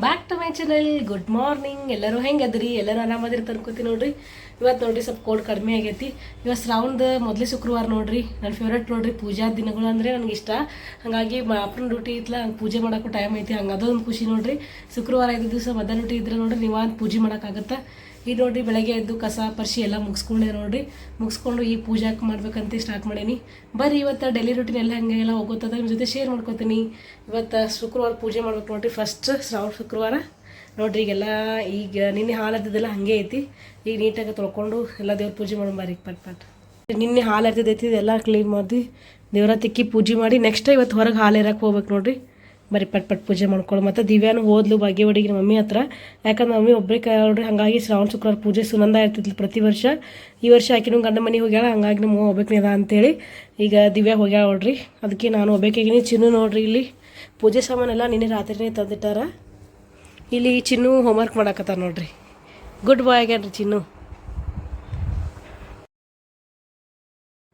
back to my good morning ಎಲ್ಲರೂ ಹೆಂಗೆ ಅದ್ರಿ? ಎಲ್ಲರೂ ಆರಾಮದಿರ್ತಾರೆ ತರ್ಕೋತಿ ನೋಡ್ರಿ. ಇವತ್ತು ನೋಡ್ರಿ ಸ್ವಲ್ಪ ಕೋಡ್ ಕಡಿಮೆ ಆಗೈತಿ. ಇವತ್ತು ಶ್ರಾವಣದ ಮೊದಲೇ ಶುಕ್ರವಾರ ನೋಡ್ರಿ. ನನ್ನ ಫೇವ್ರೇಟ್ ನೋಡ್ರಿ ಪೂಜಾ ದಿನಗಳು ಅಂದರೆ ನನಗೆ ಇಷ್ಟ. ಹಾಗಾಗಿ ಅಪ್ಪನ ಡ್ಯೂಟಿ ಇತ್ಲ ಹಂಗೆ ಪೂಜೆ ಮಾಡೋಕ್ಕೂ ಟೈಮ್ ಐತಿ. ಹಂಗೆ ಅದೊಂದು ಖುಷಿ ನೋಡ್ರಿ. ಶುಕ್ರವಾರ ಐದು ದಿವಸ ಮದ ಡ್ಯೂಟಿ ಇದ್ರೆ ನೋಡ್ರಿ ನಿವಾಂತ ಪೂಜೆ ಮಾಡೋಕ್ಕಾಗತ್ತೆ ಈಗ ನೋಡ್ರಿ ಬೆಳಗ್ಗೆ ಎದ್ದು ಕಸ ಪರ್ಶಿ ಎಲ್ಲ ಮುಗಿಸ್ಕೊಂಡೆ ನೋಡ್ರಿ. ಮುಗಿಸ್ಕೊಂಡು ಈ ಪೂಜಾಕ್ಕೆ ಮಾಡ್ಬೇಕಂತ ಸ್ಟಾರ್ಟ್ ಮಾಡೀನಿ. ಬರ್ರಿ ಇವತ್ತು ಡೈಲಿ ರೂಟೀನ್ ಎಲ್ಲ ಹಂಗೆ ಎಲ್ಲ ಹೋಗೋತದ ನಿಮ್ಮ ಜೊತೆ ಶೇರ್ ಮಾಡ್ಕೋತೀನಿ. ಇವತ್ತು ಶುಕ್ರವಾರ ಪೂಜೆ ಮಾಡ್ಬೇಕು ನೋಡ್ರಿ. ಫಸ್ಟ್ ಶ್ರಾವಣ ಶುಕ್ರವಾರ. ನೋಡ್ರಿ ಈಗೆಲ್ಲ, ಈಗ ನಿನ್ನೆ ಹಾಲದ್ದೆಲ್ಲ ಹಂಗೆ ಐತಿ. ಈಗ ನೀಟಾಗಿ ತೊಳ್ಕೊಂಡು ಎಲ್ಲ ದೇವ್ರ ಪೂಜೆ ಮಾಡೋಣ ಬಾರಿ ಪಟ್ ಪಟ್. ನಿನ್ನೆ ಹಾಲು ಐತಿ, ಇದೆಲ್ಲ ಕ್ಲೀನ್ ಮಾಡಿ ದೇವ್ರ ತಿಕ್ಕಿ ಪೂಜೆ ಮಾಡಿ ನೆಕ್ಸ್ಟ್ ಇವತ್ತು ಹೊರಗೆ ಹಾಲು ಇರಕ್ಕೆ ಹೋಗ್ಬೇಕು ನೋಡ್ರಿ. ಬರಿ ಪಟ್ ಪಟ್ ಪೂಜೆ ಮಾಡ್ಕೊಳ್ಳಿ ಮತ್ತು ದಿವ್ಯಾನು ಓದ್ಲು ಭಾಗ್ಯವಾಡಿಗೆ ನಮ್ಮ ಮಮ್ಮಿ ಹತ್ರ. ಯಾಕಂದ್ರೆ ಮಮ್ಮಿ ಒಬ್ಬರೇ ನೋಡ್ರಿ ಹಾಗಾಗಿ ಶ್ರಾವಣ ಶುಕ್ರವಾರ ಪೂಜೆ ಸುನಂದ ಇರ್ತಿದ್ಲು ಪ್ರತಿ ವರ್ಷ. ಈ ವರ್ಷ ಆಕಿನೂ ಗಂಡ ಮನೆ ಹೋಗ್ಯಾಳ, ಹಂಗಾಗಿ ನಮ್ಮ ಅದ ಅಂತೇಳಿ ಈಗ ದಿವ್ಯಾ ಹೋಗ್ಯಾಳ ನೋಡ್ರಿ. ಅದಕ್ಕೆ ನಾನು ಹೋಗ್ಬೇಕಾಗಿನಿ ಚಿನ್ನು ನೋಡ್ರಿ ಇಲ್ಲಿ. ಪೂಜೆ ಸಾಮಾನೆಲ್ಲ ನಿನ್ನೆ ರಾತ್ರಿನೇ ತಂದಿಟ್ಟಾರ. ಇಲ್ಲಿ ಚಿನ್ನು ಹೋಮ್ವರ್ಕ್ ಮಾಡಕತ್ತ ನೋಡ್ರಿ. ಗುಡ್ ಬಾಯ್ ಆಗ್ಯಾನ್ರಿ ಚಿನ್ನು.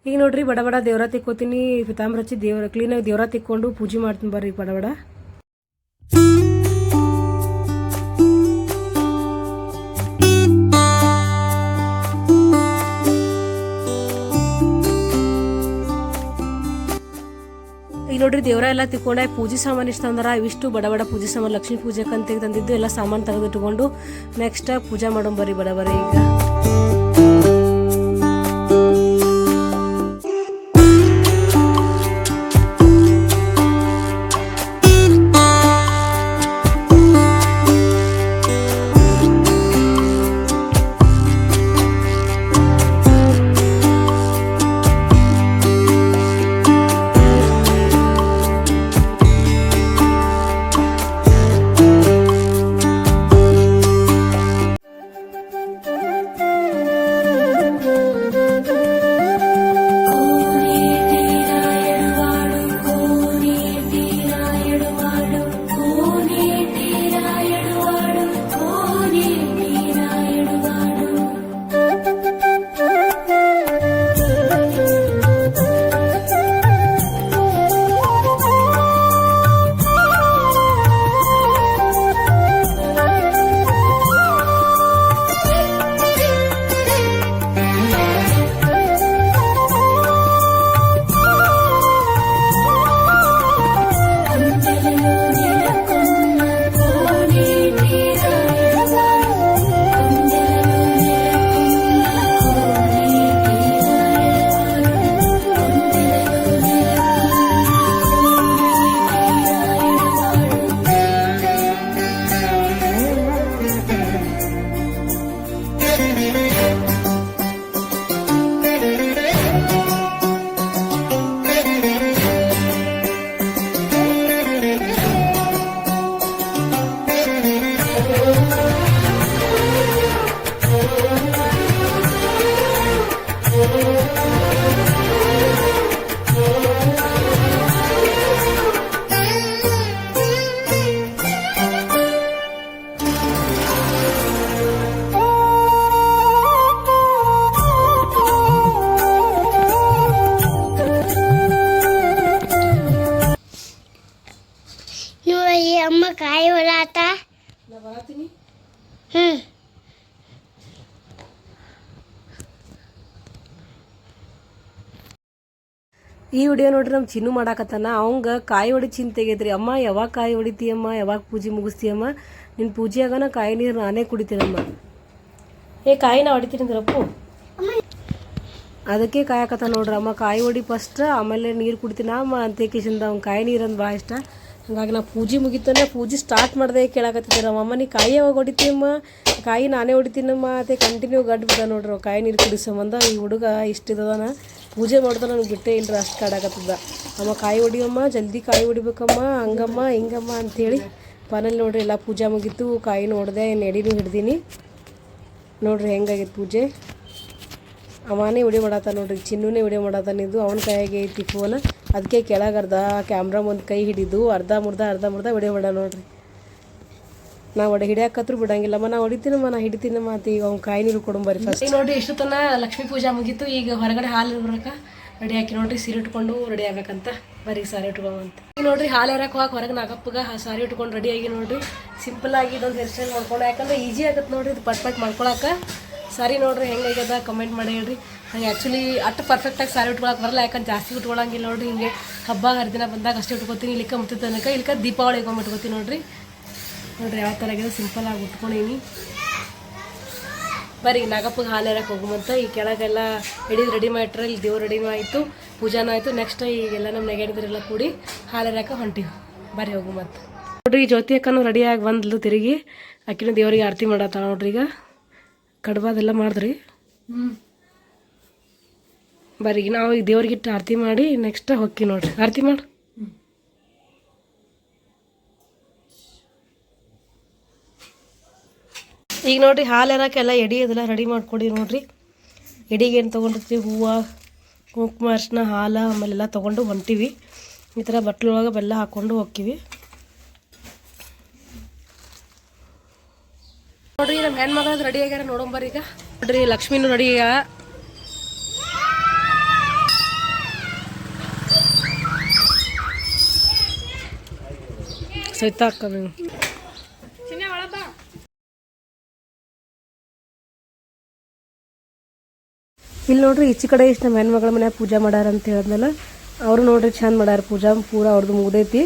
ಈಗ ನೋಡ್ರಿ ಬಡ ಬಡ ದೇವ್ರ ತಿಕ್ಕೋತೀನಿ ಪಿತಾಂಬರ ಹಚ್ಚಿ ದೇವ್ರ ಕ್ಲೀನಾಗಿ ದೇವ್ರ ತಿಕ್ಕೊಂಡು ಪೂಜೆ ಮಾಡ್ತೀನಿ ಬರ್ರಿ ಬಡ. ನೋಡ್ರಿ, ದೇವರ ಎಲ್ಲ ತಿಕ್ಕೊಂಡೆ ಪೂಜೆ ಸಾಮಾನು ಇಷ್ಟ ಅಂದ್ರ ಇವಿಷ್ಟು ಬಡ ಬಡ ಪೂಜೆ ಸಾಮಾನು, ಲಕ್ಷ್ಮೀ ಪೂಜೆ ಅಂತ ತಂದಿದ್ದು, ಎಲ್ಲ ಸಾಮಾನು ತೆಗೆದಿಟ್ಕೊಂಡು ನೆಕ್ಸ್ಟ್ ಪೂಜೆ ಮಾಡೋಣ ಬರ್ರಿ ಬಡ ಈಗ. ಈ ವಿಡಿಯೋ ನೋಡ್ರಿ ನಮ್ಮ ಚಿನ್ನು ಮಾಡಾಕತ್ತಾನ. ಅವಂಗ ಕಾಯಿ ಹೊಡಿ ಚಿನ್ ತೆಗೆದ್ರಿ. ಅಮ್ಮ, ಯಾವಾಗ ಕಾಯಿ ಹೊಡಿತೀಯಮ್ಮ? ಯಾವಾಗ ಪೂಜೆ ಮುಗಿಸ್ತೀಯಮ್ಮ? ನಿನ್ನ ಪೂಜೆ ಆಗನ ಕಾಯಿ ನೀರು ನಾನೇ ಕುಡಿತೀನಮ್ಮ. ಏ, ಕಾಯಿ ನಾ ಹೊಡಿತೀನಿ ಅಂದ್ರಪ್ಪು ಅದಕ್ಕೆ ಕಾಯಕತ್ತ ನೋಡ್ರಿ. ಅಮ್ಮ, ಕಾಯಿ ಹೊಡಿ ಫಸ್ಟ್ ಆಮೇಲೆ ನೀರು ಕುಡಿತೀನ. ಅಮ್ಮ ಅಂತ ಅವ್ನ ಕಾಯಿ ನೀರು ಅಂದ್ರೆ ಭಾಳ ಇಷ್ಟ. ಹಂಗಾಗಿ ನಾ ಪೂಜೆ ಮುಗಿತಾನೆ ಪೂಜೆ ಸ್ಟಾರ್ಟ್ ಮಾಡ್ದೆ ಕೇಳಾಕತ್ತಿದ್ದೀರ ಅಮ್ಮ ನೀ ಕಾಯಿ ಯಾವಾಗ ಹೊಡಿತೀಯಮ್ಮ? ಕಾಯಿ ನಾನೇ ಹೊಡಿತೀನಮ್ಮ. ಅದೇ ಕಂಟಿನ್ಯೂ ಗಡ್ಡು ಬಿದ್ದ ನೋಡ್ರಿ ಕಾಯಿ ನೀರು ಕುಡಿ ಸಂಬಂಧ ಈ ಹುಡುಗ ಇಷ್ಟಿದನ ಪೂಜೆ ಮಾಡ್ದ ನನಗೆ ಬಿಟ್ಟೇ ಇಲ್ರಿ ಅಷ್ಟು ಕಾಡಾಗತ್ತದ ಅಮ್ಮ ಕಾಯಿ ಹೊಡಿಯಮ್ಮ, ಜಲ್ದಿ ಕಾಯಿ ಹೊಡಿಬೇಕಮ್ಮ, ಹಂಗಮ್ಮ, ಹಿಂಗಮ್ಮ ಅಂಥೇಳಿ ಪಾನಲ್ಲಿ ನೋಡ್ರಿ ಎಲ್ಲ ಪೂಜೆ ಮುಗೀತು. ಕಾಯಿ ನೋಡಿದೆ, ನೆಡಿನೂ ಹಿಡ್ದೀನಿ. ನೋಡ್ರಿ ಹೆಂಗಾಗೈತೆ ಪೂಜೆ. ಅವನೇ ವಿಡಿಯೋ ಮಾಡತ್ತ ನೋಡ್ರಿ, ಚಿನ್ನೂನೇ ವಿಡಿಯೋ ಮಾಡತ್ತಾನಿದ್ದು ಅವನ ಕೈಯಾಗೆ ಐತಿ ಫೋನ್ ಅದಕ್ಕೆ ಕೆಳಗೆ ಅರ್ಧ ಕ್ಯಾಮ್ರಾ ಒಂದು ಕೈ ಹಿಡಿದು, ಅರ್ಧ ಮುರ್ಧ ಅರ್ಧ ಮುರ್ಧ ವಿಡಿಯೋ ಮಾಡ ನೋಡ್ರಿ. ನಾ ಒಡೆ ಹಿಡಿಯಾಕತ್ರು ಬಿಡಂಗಿಲ್ಲಮ್ಮ ನಾ ಹೊಡಿತೀನಮ್ಮ, ನಾ ಹಿಡಿತೀನಮ್ಮ ಅಂತ ಈಗ ಅವ್ನು ಕಾಯಿ ನೀರು ಕೊಡು ಬರ್ರಿ ಫಸ್ಟ್ ನೋಡಿ ಇಷ್ಟು ತನ ಲಕ್ಷ್ಮೀ ಪೂಜಾ ಮುಗೀತು. ಈಗ ಹೊರಗಡೆ ಹಾಲು ಬರಕ ರೆಡಿ ಹಾಕಿ ನೋಡ್ರಿ, ಸೀರೆ ಇಟ್ಕೊಂಡು ರೆಡಿ ಆಗ್ಬೇಕಂತ. ಬರೀ ಸಾರಿ ಉಟ್ಕೊಂಬಂತ ಈಗ ನೋಡ್ರಿ, ಹಾಲು ಎರಕ್ಕೆ ಹೋಗಿ ಹೊರಗೆ ನಾಗಪ್ಪಗ ಸಾರಿ ಉಟ್ಕೊಂಡು ರೆಡಿ ಆಗಿ ನೋಡ್ರಿ. ಸಿಂಪಲ್ ಆಗಿ ಇದೊಂದು ಹೇರ್ ಸ್ಟೈಲ್ ಮಾಡ್ಕೊಂಡು, ಯಾಕಂದ್ರೆ ಈಜಿ ಆಗತ್ತೆ ನೋಡ್ರಿ, ಇದು ಪಟ್ ಪಟ್ ಮಾಡ್ಕೊಳಕ್ಕೆ ಸಾರಿ ನೋಡ್ರಿ ಹೆಂಗಾಗ್ಯದ ಕಮೆಂಟ್ ಮಾಡಿ ಹೇಳ್ರಿ. ಹಂಗೆ ಆ್ಯಕ್ಚುಲಿ ಅಷ್ಟು ಪರ್ಫೆಕ್ಟಾಗಿ ಸಾರಿ ಉಟ್ಕೊಳಕ್ಕೆ ಬರಲ್ಲ, ಯಾಕಂದ್ರೆ ಜಾಸ್ತಿ ಉಟ್ಕೊಳಂಗಿಲ್ಲ ನೋಡ್ರಿ ಹಿಂಗೆ. ಹಬ್ಬ ಹರಿದಿನ ಬಂದಾಗ ಅಷ್ಟೇ ಇಟ್ಕೊತೀನಿ ಇಲ್ಲಿಕ ಮುತ್ತಿದ ತನಕ, ಇಲ್ಲಿಕ ದೀಪಾವಳಿಗೆ ಹೋಗಿ ಉಟ್ಕೋತೀನಿ ನೋಡ್ರಿ. ನೋಡ್ರಿ ಯಾವ ಥರ ಆಗಿದೆ. ಸಿಂಪಲ್ ಆಗಿ ಉಟ್ಕೊಂಡೀನಿ ಬರೀ ನಾಗಪ್ಪಗೆ ಹಾಲು ಎರಕ್ಕೆ ಹೋಗುವಂತ. ಈ ಕೆಳಗೆಲ್ಲ ಹಿಡಿದು ರೆಡಿ ಮಾಡಿಟ್ರೆ ಇಲ್ಲಿ ದೇವ್ರು ರೆಡಿನೂ ಆಯಿತು ಪೂಜಾನೂ ಆಯಿತು. ನೆಕ್ಸ್ಟ್ ಈಗೆಲ್ಲ ನಮ್ಮ ನೆಗೆಡಿದ್ರೆಲ್ಲ ಕೂಡಿ ಹಾಲು ಎರಕ್ಕೆ ಹೊಂಟಿವಿ. ಹೋಗು ಮತ್ತು. ನೋಡ್ರಿ ಈ ಜ್ಯೋತಿ ಅಕ್ಕನೂ ರೆಡಿಯಾಗಿ ಬಂದ್ಲು ತಿರುಗಿ. ಅಕ್ಕಿನ ದೇವರಿಗೆ ಆರತಿ ಮಾಡತ್ತ ನೋಡ್ರಿ ಈಗ. ಕಡ್ಬಾದೆಲ್ಲ ಮಾಡಿದ್ರಿ. ಬರ್ರಿ ಈಗ ನಾವು ಈಗ ದೇವ್ರಿಗೆ ಇಟ್ಟು ಆರತಿ ಮಾಡಿ ನೆಕ್ಸ್ಟ್ ಹೊಕ್ಕಿ ನೋಡ್ರಿ. ಆರತಿ ಮಾಡಿ. ಈಗ ನೋಡಿರಿ ಹಾಲು ಎರಕ್ಕೆಲ್ಲ ಎಡಿ ಅದೆಲ್ಲ ರೆಡಿ ಮಾಡ್ಕೊಡಿ ನೋಡಿರಿ. ಎಡಿಗೆ ಏನು ತೊಗೊಂಡಿರ್ತೀವಿ? ಹೂವು, ಕುಂಕುಮ, ಅರ್ಶಿನ, ಹಾಲು, ಆಮೇಲೆಲ್ಲ ತೊಗೊಂಡು ಹೊಂಟೀವಿ. ಈ ಥರ ಬಟ್ಲೊಳಗೆ ಬೆಲ್ಲ ಹಾಕ್ಕೊಂಡು ಹೋಗ್ತೀವಿ. ನೋಡ್ರಿ ನಮ್ಮ ಹೆಣ್ಮಗಳದ್ದು ರೆಡಿ ಆಗ್ಯಾರ ನೋಡೋಂಬರ್ರಿ ಈಗ. ನೋಡ್ರಿ ಲಕ್ಷ್ಮಿನೂ ರೆಡಿ ಈಗ. ಹಾಕೋದು ಇಲ್ಲಿ ನೋಡ್ರಿ, ಈಚೆ ಕಡೆ ಇಷ್ಟು ನಮ್ಮ ಹೆಣ್ಮಗಳ ಮನ್ಯಾಗ ಪೂಜೆ ಮಾಡ್ಯಾರ ಅಂತ ಹೇಳಿದ್ನಲ್ಲ, ಅವರು ನೋಡ್ರಿ ಚಂದ ಮಾಡ್ಯಾರ ಪೂಜಾ, ಪೂರ ಅವ್ರದ್ದು ಮುಗ್ದೈತಿ.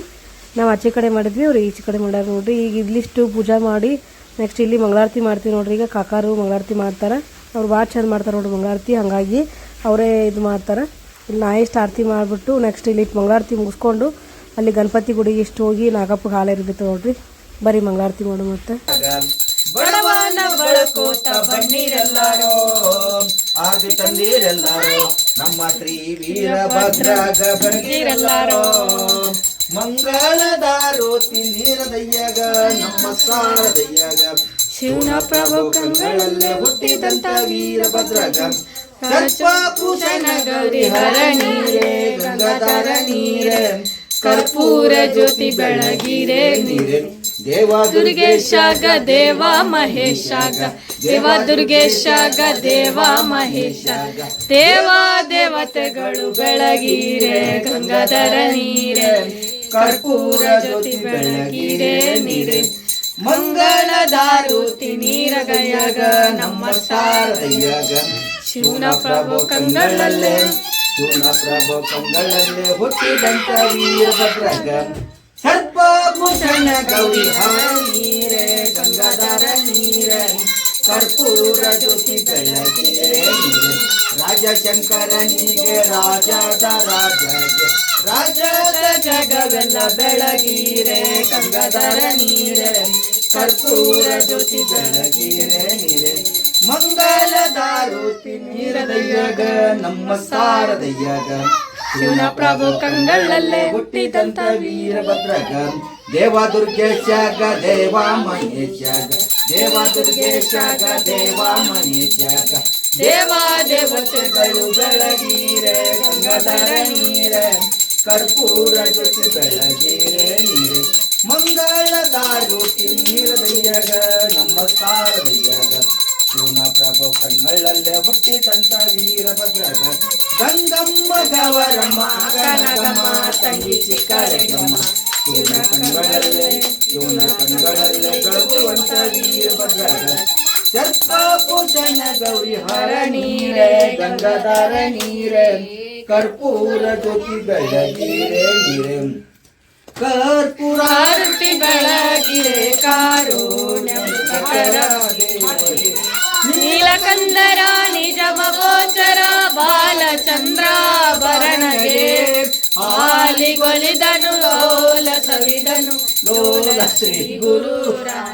ನಾವು ಆಚೆ ಕಡೆ ಮಾಡಿದ್ವಿ, ಅವ್ರು ಈಚೆ ಕಡೆ ಮಾಡ್ಯಾರ ನೋಡ್ರಿ. ಈಗ ಇಲ್ಲಿಷ್ಟು ಪೂಜಾ ಮಾಡಿ ನೆಕ್ಸ್ಟ್ ಇಲ್ಲಿ ಮಂಗಳಾರತಿ ಮಾಡ್ತೀವಿ ನೋಡ್ರಿ. ಈಗ ಕಾಕಾರು ಮಂಗಳಾರತಿ ಮಾಡ್ತಾರೆ, ಅವ್ರು ಭಾಳ ಚಂದ ಮಾಡ್ತಾರೆ ನೋಡ್ರಿ ಮಂಗಳಾರತಿ, ಹಾಗಾಗಿ ಅವರೇ ಇದು ಮಾಡ್ತಾರೆ. ಇಲ್ಲಿ ನಾ ಇಷ್ಟು ಆರತಿ ಮಾಡಿಬಿಟ್ಟು ನೆಕ್ಸ್ಟ್ ಇಲ್ಲಿ ಮಂಗಳಾರತಿ ಮುಗಿಸ್ಕೊಂಡು, ಅಲ್ಲಿ ಗಣಪತಿ ಗುಡಿಗೆ ಇಷ್ಟು ಹೋಗಿ ನಾಗಪ್ಪಗೆ ಹಾಲು ಇರ್ಬೇಕು ನೋಡ್ರಿ. ಬರೀ ಮಂಗಳಾರತಿ ಮಾಡು ಮತ್ತೆ. ಬಡವನ ಬಳಕೋತ ಬಣ್ಣೀರೆಲ್ಲಾರೋ? ಆದಿ ತಂದೀರೆಲ್ಲಾರೋ? ನಮ್ಮ ಶ್ರೀ ವೀರಭದ್ರಾಗ ಬಂದೀರೆಲ್ಲಾರೋ ಮಂಗಳದಾರೋ ತಿನ್ನೀರದಯ್ಯಾಗ ನಮ್ಮ ಸಾರದಯ್ಯಾಗ. ಶಿವನ ಪ್ರಭು ಕಂಗಳಲ್ಲೇ ಹುಟ್ಟಿದಂತ ವೀರಭದ್ರಾಗ. ಸರ್ಪಭೂಷಣ ಗೌರಿ ಹರ ನೀರೇ, ಗಂಗಾಧರ ನೀರೇ. ಕರ್ಪೂರ ಜ್ಯೋತಿ ಬೆಳಗಿರೆ ದೇವ ದುರ್ಗೇಶಾಗ ದೇವ ಮಹೇಶಾಗ ದೇವ ದುರ್ಗೇಶಾಗ ದೇವ ಮಹೇಶ ದೇವ ದೇವತೆಗಳು ಬೆಳಗಿರೆ, ಗಂಗಾಧರ ನೀರೆ. ಕರ್ಪೂರ ಜ್ಯೋತಿ ಬೆಳಗಿರೆ ನೀರೆ ನೀರ ನೀರಗಯ್ಯಾಗ ನಮ್ಮ ಶಾರದಯ್ಯಾಗ ಶಿವನ ಪ್ರಭು ಕಂಗಳಲ್ಲೇ. ಪ್ರಭು ಕಂಗಳಲ್ಲೇ ಹುಟ್ಟಿದಂತ ವೀರಭದ್ರಾಗ ಸರ್ಪಭೂಷಣ ಗೌರಿ ನೀರೆ ಗಂಗಾಧರ ನೀರೆ ಕರ್ಪೂರ ಜ್ಯೋತಿ ಬೆಳಗಿರೆ ನೀರೆ ರಾಜಶಂಕರನಿಗೆ ರಾಜದ ರಾಜಗೆ ರಾಜದ ಜಗವೆಲ್ಲ ಬೆಳಗಿರೆ ಗಂಗಾಧರ ನೀರೆ ಕರ್ಪೂರ ಜ್ಯೋತಿ ಬೆಳಗಿರೆ ನೀರೆ ಮಂಗಲದಾರುತಿ ನೀರದಯ್ಯಾಗ, ನಮ್ಮ ಸಾರದಯ್ಯಾಗ. ಶಿವನ ಪ್ರಭು ಕಂಗಳಲ್ಲೇ ಹುಟ್ಟಿದಂತ ವೀರಭದ್ರಗ. ದೇವ ದುರ್ಗೇಶಾಗ ದೇವ ಮಹೇಶಾಗ ದೇವ ದುರ್ಗೇಶಾಗ ದೇವ ಮಹೇಶಾಗ ದೇವ ದೇವತೆಗಳು ಬೆಳಗಿರೆ, ಗಂಗಾಧರ ನೀರ. ಕರ್ಪೂರ ಜೊತೆ ಬೆಳಗಿರೆ ನೀರೆ. ದಾರು ನೀರದಯ್ಯಾಗ. ಹುಟ್ಟಿದಂತ ವೀರಭದ್ರ ಗಂಗಮ್ಮ ಗವರಮ್ಮ ಕನಗಮ್ಮ ತಂಗಿ ಚಿಕ್ಕರಗಮ್ಮ ಶಿವನ ಕಣ್ಗಳಲ್ಲೇ ಶಿವನ ಕಣ್ಗಳಲ್ಲೇ ಬೆಳಗುವಂತ ವೀರಭದ್ರಗ ಸರ್ಪಭೂಷಣ ಗೌರಿ ಹರ ನೀರೇ, ಗಂಗಾಧಾರ ನೀರೇ. ಕರ್ಪೂರ ಜ್ಯೋತಿ ಬೆಳಗಿರೆ ನೀರೇ ಕರ್ಪೂರ ಆರತಿ ಬೆಳಗಿರೆ ಕಾರು ನೀಲಕಂದರ ಗೋಚರ ಬಾಲಚಂದ್ರಾಭರಣಗೆ ಆಲಿಗೊಲಿದನು ಲೋಲ ಸವಿದನು. ಲೋಲ ಶ್ರೀ ಗುರು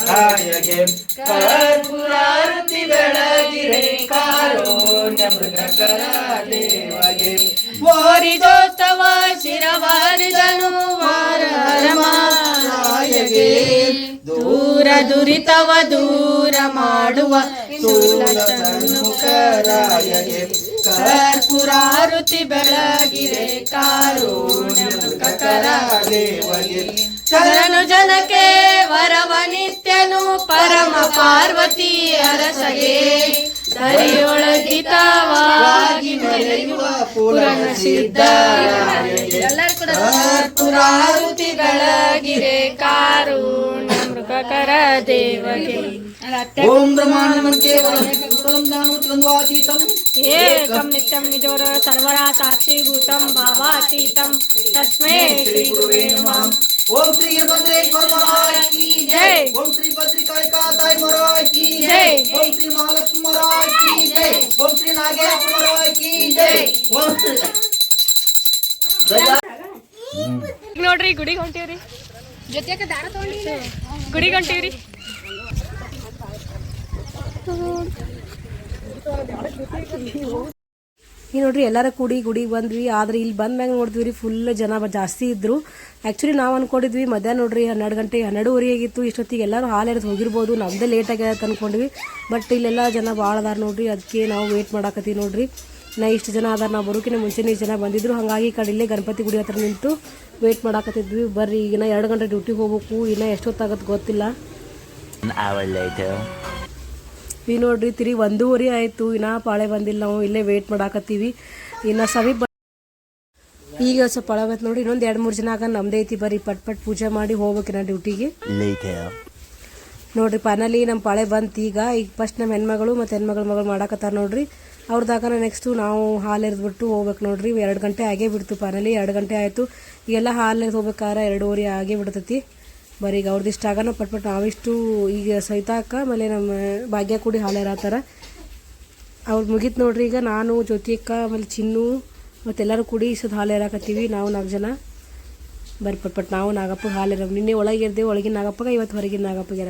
ರಾಯಗೆ ಕರ್ಪುರಾರತಿ ಬೆಳಗಿರೆ ಕಾರೋಣ್ಯ ಮೃಗಕರ ದೇವಗೆ. ಓರಿದೋತ್ತವ ಶಿರವಾರಿದನು ವಾರಮಾರಾಯಗೆ ದೂರ ದುರಿತವ ದೂರ ಮಾಡುವ ಸನ್ಮುಖರಾಯಗೆ ಕರ್ಪುರಾರುತಿ ಬೆಳಗಿರೆ ಕಾರುಣ್ಯ ಕರ ದೇವಗೆ ಶರಣು ಜನಕ್ಕೆ ವರವ ನಿತ್ಯನು ಪರಮ ಪಾರ್ವತಿ ಅರಸಗೆ. ದರಿಯೊಳ ಮರೆಯುವ ಮೆರೆಯುವ ಸಿದ್ಧ ಪುರಾರುತಿ ಬೆಳಗಿರೆ ಕಾರುಣ್ಯ ಮೃಗಕರ ದೇವಗೆ ಓಂ ಬ್ರಹ್ಮಾಂಡಂ ಕೇವಲಂ ಗುರುಂ ಜ್ಞಾನೋತ್ಕಂದ್ವಾತೀತಂ ಏಕಂ ನಿತ್ಯಂ ನಿಜೋರ ಸರ್ವರ ಸಾಕ್ಷೀಭೂತಂ ಭಾವಾತೀತಂ ತಸ್ಮೈ ಶ್ರೀ ಗುರುವೇ ನಮಃ ಓಂ ಶ್ರೀ ಭದ್ರೇಶ್ವರ ಮಹಾರಾಜ್ ಕಿ ಜೈ ಓಂ ಶ್ರೀ ಭದ್ರಿಕಾಳಿಕಾ ತಾಯಿ ಮಹಾರಾಜ್ ಕಿ ಜೈ. ಓಂ ಶ್ರೀ ಮಹಾಲಕ್ಷ್ಮಿ ಮಹಾರಾಜ್ ಕಿ ಜೈ ಓಂ ಶ್ರೀ ನಾಗೇಶ್ವರ ಮಹಾರಾಜ್ ಕಿ ಜೈ ಓಂ ಶ್ರೀ ಈಗ ನೋಡ್ರಿ ಗುಡಿಗೆ ಹೊಂಟೀವ್ರಿ ಜೊತೆಗೆ ದಾರ ತಗೊಂಡಿ. ಗುಡಿಗೆ ಹೊಂಟೀವ್ರಿ ಈ ನೋಡ್ರಿ ಎಲ್ಲಾರ ಕೂಡಿ ಗುಡಿಗೆ ಬಂದ್ವಿ. ಆದ್ರೆ ಇಲ್ಲಿ ಬಂದ ಮ್ಯಾಗ ನೋಡಿದ್ವಿ ರೀ ಫುಲ್ ಜನ ಜಾಸ್ತಿ ಇದ್ರು. ಆ್ಯಕ್ಚುಲಿ ನಾವು ಅನ್ಕೊಂಡಿದ್ವಿ ಮಧ್ಯಾಹ್ನ ನೋಡ್ರಿ ಹನ್ನೆರಡು ಗಂಟೆ ಹನ್ನೆರಡುವರೆ ಆಗಿತ್ತು. ಇಷ್ಟೊತ್ತಿಗೆ ಎಲ್ಲರೂ ಹಾಲು ಎರೆದು ಹೋಗಿರ್ಬೋದು. ನಮ್ದೇ ಲೇಟ್ ಆಗ್ಯದ ಅನ್ಕೊಂಡ್ವಿ ಬಟ್ ಇಲ್ಲೆಲ್ಲ ಜನ ಭಾಳ ಅದಾರ ನೋಡ್ರಿ. ಅದಕ್ಕೆ ನಾವು ವೇಟ್ ಮಾಡಾಕತ್ತೀವಿ ನೋಡ್ರಿ. ನಾ ಇಷ್ಟು ಜನ ಅದಾರ ನಾವು ಬರೋಕಿನ ಮುಂಚೆನೇ ಇಷ್ಟು ಜನ ಬಂದಿದ್ರು. ಹಾಗಾಗಿ ಈ ಕಡೆ ಇಲ್ಲೇ ಗಣಪತಿ ಗುಡಿ ಹತ್ರ ನಿಂತು ವೇಟ್ ಮಾಡಾಕತ್ತಿದ್ವಿ. ಬರ್ರಿ ಈಗಿನ ಎರಡು ಗಂಟೆ ಡ್ಯೂಟಿಗೆ ಹೋಗ್ಬೇಕು. ಇನ್ನ ಎಷ್ಟೊತ್ತಾಗತ್ತೆ ಗೊತ್ತಿಲ್ಲ. ಈ ನೋಡ್ರಿ ತಿರಿ ಒಂದೂವರೆ ಆಯಿತು. ಇನ್ನ ಪಾಳೆ ಬಂದಿಲ್ಲ. ನಾವು ಇಲ್ಲೇ ವೇಟ್ ಮಾಡಾಕತ್ತೀವಿ. ಇನ್ನು ಸಮೀಪ ಈಗ ಸ್ವಲ್ಪ ಪಾಳೆ ಬಂತು ನೋಡಿ ಇನ್ನೊಂದು ಎರಡು ಮೂರು ಜನ ಆಗ ನಮ್ದೇ ಐತಿ. ಬರ್ರಿ ಪಟ್ ಪಟ್ ಪೂಜೆ ಮಾಡಿ ಹೋಗ್ಬೇಕಿನ ಡ್ಯೂಟಿಗೆ ನೋಡ್ರಿ ಫೈನಲಿ ನಮ್ಮ ಪಾಳೆ ಬಂತು. ಈಗ ಈಗ ಫಸ್ಟ್ ನಮ್ಮ ಹೆಣ್ಮಗಳು ಮತ್ತು ಹೆಣ್ಮಗಳ ಮಗಳು ಮಾಡಾಕತ್ತಾರ ನೋಡ್ರಿ. ಅವ್ರದಾಗ ನೆಕ್ಸ್ಟು ನಾವು ಹಾಲು ಎರೆದ್ಬಿಟ್ಟು ಹೋಗ್ಬೇಕು ನೋಡ್ರಿ. ಎರಡು ಗಂಟೆ ಆಗೇ ಬಿಡ್ತು ಫೈನಲಿ ಎರಡು ಗಂಟೆ ಆಯಿತು. ಈಗೆಲ್ಲ ಹಾಲು ಎರೆದು ಹೋಗ್ಬೇಕಾದ್ರೆ ಎರಡೂವರೆ ಆಗೇ ಬಿಡ್ತೈತಿ. ಬರೀ ಈಗ ಅವ್ರದ್ದು ಇಷ್ಟ ಆಗೋಣ ಪಟ್ ಪಟ್ ನಾವಿಷ್ಟು ಈಗ ಸೈತಾಕ ಆಮೇಲೆ ನಮ್ಮ ಭಾಗ್ಯ ಕೂಡಿ ಹಾಲು ಎರಾತಾರ. ಅವ್ರು ಮುಗೀತು ನೋಡ್ರಿ. ಈಗ ನಾನು ಜ್ಯೋತಿಯಕ್ಕ ಆಮೇಲೆ ಚಿನ್ನು, ಮತ್ತೆಲ್ಲರೂ ಕೂಡಿ ಸದ್ ಹಾಲು ಎರಾಕತ್ತೀವಿ ನಾವು ನಾಲ್ಕು ಜನ. ಬರ್ರಿ ಪಟ್ ಪಟ್ ನಾವು ನಾಗಪ್ಪ ಹಾಲು ಎರ ನಿನ್ನೆ ಒಳಗೆ ಇರ್ದೆ ಒಳಗಿನ ನಾಗಪ್ಪಗೆ ಇವತ್ತು ಹೊರಗಿನ ನಾಗಪ್ಪಗೆ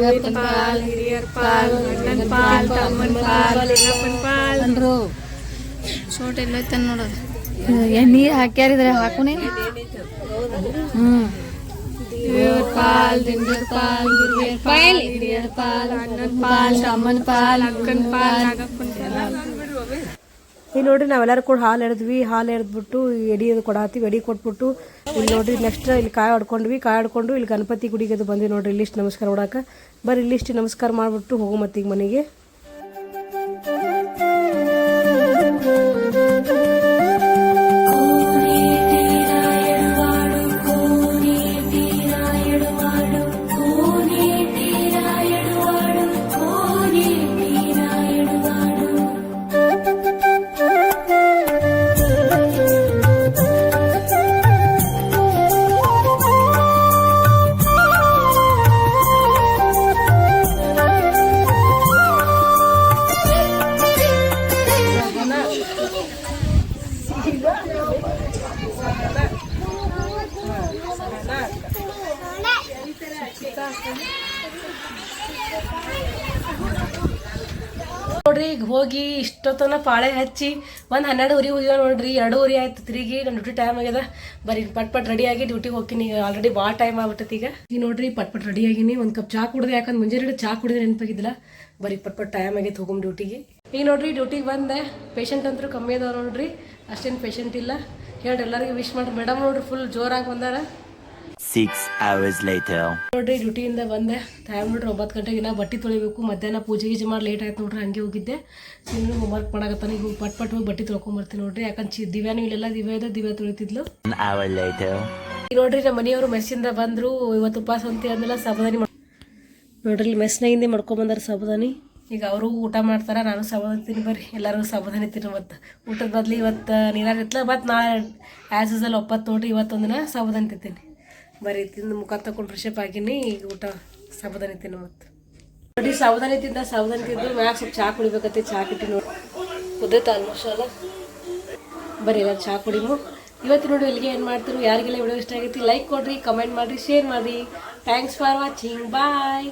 ಎರಾತಿ ಶೋಟ್ ಎಲ್ಲ ನೋಡೋದು ಏನ್ ನೀರ್ ಹಾಕ್ಯಾರಿದ್ರೆ ಹಾಕುನೇ ಹ್ಮ್ ದೇವ್ರ ಪಾಲ್ ದಿಂದ್ರ ಪಾಲ್ ಗುರುವೇರ್ ಪಾಲ್ ಹಿರಿಯರ್ ಪಾಲ್ ಅಣ್ಣನ್ ಪಾಲ್ ತಮ್ಮನ್ ಪಾಲ್ ಅಕ್ಕನ್ ಪಾಲ್ ನಾಗಪ್ಪನ್ ಪಾಲ್ ಈಗ ನೋಡ್ರಿ, ನಾವೆಲ್ಲರೂ ಕೂಡ ಹಾಲು ಎಳೆದ್ವಿ ಹಾಲು ಎರೆದ್ಬಿಟ್ಟು ಎಡಿ ಅದು ಕೊಡಾತೀವಿ ಎಡಿ ಕೊಟ್ಬಿಟ್ಟು ಇಲ್ಲಿ ನೋಡ್ರಿ ನೆಕ್ಸ್ಟ್ ಇಲ್ಲಿ ಕಾಯಿ ಹೊಡ್ಕೊಂಡ್ವಿ ಕಾಯಿ ಹೊಡ್ಕೊಂಡು ಇಲ್ಲಿ ಗಣಪತಿ ಗುಡಿಗೆ ಅದು ಬಂದ್ವಿ ನೋಡ್ರಿ ಇಲ್ಲಿಷ್ಟು ನಮಸ್ಕಾರ ಹೊಡಾಕ ಬರ್ರಿ ಇಲ್ಲಿಷ್ಟು ನಮಸ್ಕಾರ ಮಾಡಿಬಿಟ್ಟು ಹೋಗೋ ಮತ್ತೀಗ ಮನೆಗೆ. ನೋಡ್ರಿ ಈಗ ಹೋಗಿ ಇಷ್ಟೊತ್ತನ ಪಾಳೆ ಹಚ್ಚಿ ಒಂದು ಹನ್ನೆರಡು ಉರಿ ಹೋಗಿವ ನೋಡ್ರಿ, ಎರಡು ಊರಿ ಆಯ್ತು ತಿರುಗಿ ನನ್ನ ಡ್ಯೂಟಿ ಟೈಮ್ ಆಗ್ಯದ. ಬರೀ ಪಟ್ ಪಟ್ ರೆಡಿ ಆಗಿ ಡ್ಯೂಟಿಗೆ ಹೋಗ್ತೀನಿ ಈಗ ಆಲ್ರೆಡಿ ಭಾಳ ಟೈಮ್ ಆಗ್ಬಿಟ್ಟೈತಿ ಈಗ. ಈಗ ನೋಡ್ರಿ ಪಟ್ ಪಟ್ ರೆಡಿ ಆಗಿನಿ, ಒಂದು ಕಪ್ ಚಾ ಕುಡ್ದೆ ಯಾಕಂದ್ರೆ ಮುಂಜಾನೆ ಚಾ ಕುಡಿದ್ರೆ ನೆನಪಾಗಿದ್ದಿಲ್ಲ. ಬರೀ ಪಟ್ ಪಟ್ ಟೈಮ್ ಆಗೈತೆ ಹೋಗಮ್ ಡ್ಯೂಟಿಗೆ ಈಗ ನೋಡ್ರಿ ಡ್ಯೂಟಿಗೆ ಬಂದೆ ಪೇಷಂಟ್ ಅಂತೂ ಕಮ್ಮಿ ಅದಾವ ನೋಡ್ರಿ, ಅಷ್ಟೇನು ಪೇಷಂಟ್ ಇಲ್ಲ. ಹೇಳ್ರಿ ಎಲ್ಲರಿಗೂ ವಿಶ್ ಮಾಡ್ರಿ. ಮೇಡಮ್ ನೋಡ್ರಿ ಫುಲ್ ಜೋರಾಗಿ ಬಂದಾರ. Six hours later. ನೋಡ್ರಿ ಡ್ಯೂಟಿಯಿಂದ ಬಂದೆ. ಟೈಮ್ ನೋಡ್ರಿ ಒಂಬತ್ತು ಗಂಟೆಗೆ ನಾ ಬಟ್ಟೆ ತೊಳಿಬೇಕು. ಮಧ್ಯಾಹ್ನ ಪೂಜೆ ಗೀಜೆ ಮಾಡಿ ಲೇಟ್ ಆಯ್ತು ನೋಡ್ರಿ ಹಂಗೆ ಹೋಗಿದ್ದೆ. ಇನ್ನು ಹೋಮ್ವರ್ಕ್ ಮಾಡಕತ್ತಾನ. ಈಗ ಪಟ್ ಪಟ್ ಹೋಗಿ ಬಟ್ಟೆ ತೊಳ್ಕೊಂಬರ್ತೀನಿ ನೋಡ್ರಿ. ಯಾಕಂದ್ರೆ ದಿವ್ಯಾನು ಇಲ್ಲೆಲ್ಲ ದಿವ್ಯ ಇದೆ ದಿವ್ಯ ತೊಳಿತಿದ್ಲು. ನೋಡ್ರಿ ನಮ್ಮ ಮನೆಯವರು ಮೆಸ್ಸಿಂದ ಬಂದರು. ಇವತ್ತು ಉಪವಾಸ ಅಂತ ಅಂದೆಲ್ಲ ಸಾಬುದಾನಿ ನೋಡ್ರಿ ಇಲ್ಲಿ ಮೆಸ್ನಾಗಿಂದ ಮಾಡ್ಕೊಂಬಂದಾರ ಸಾಬುದಾನಿ ಈಗ ಅವರು ಊಟ ಮಾಡ್ತಾರ ನಾನು ಸಾಬುದಾನಿ ತಿನ್ನಿ ಬರ್ರಿ. ಎಲ್ಲರೂ ಸಾಬುದಾನಿ ತಿನ್ನು ಮತ್ತು ಊಟದ ಬದ್ಲು ಇವತ್ತು ನೀರಾಗ ಇತ್ತಲ್ಲ ಮತ್ತು ನಾಳೆ ಆ್ಯಸ್ ಯೂಸಲ್ ಒಪ್ಪತ್ತು ನೋಡ್ರಿ ಇವತ್ತೊಂದಿನ ಸಾಬುದಾನಿ ತಿಂತೀನಿ ಬರೀ ತಿಂದು ಮುಖ ತಗೊಂಡು ಫ್ರೆಶಪ್ ಆಗಿನಿ, ಈಗ ಊಟ ಸಾವಧಾನಿ ತಿನ್ನು ಮತ್ತು. ನೋಡಿ ಸಾವಧಾನಿ ತಿಂದ ಸಾವಧಾನಿ ತಿಂದು ಮ್ಯಾಗ ಸ್ವಲ್ಪ ಚಹಾ ಕುಡಿಬೇಕತ್ತೆ ಚಹಾ ಕಿಟ್ಟಿ ನೋಡಿ. ಕುದ್ದೈತೆ ಆಲ್ಮೋಸ್ಟ್ ಅಲ್ಲ. ಬರೀ ಎಲ್ಲ ಚಹಾ ಕುಡಿಮು. ಇವತ್ತು ನೋಡಿ, ಇಲ್ಲಿಗೆ ಏನು ಮಾಡ್ತೀರೋ? ಯಾರಿಗೆಲ್ಲ ವಿಡಿಯೋ ಇಷ್ಟ ಆಗೈತಿ ಲೈಕ್ ಕೊಡ್ರಿ ಕಮೆಂಟ್ ಮಾಡಿರಿ ಶೇರ್ ಮಾಡಿರಿ. Thanks for watching bye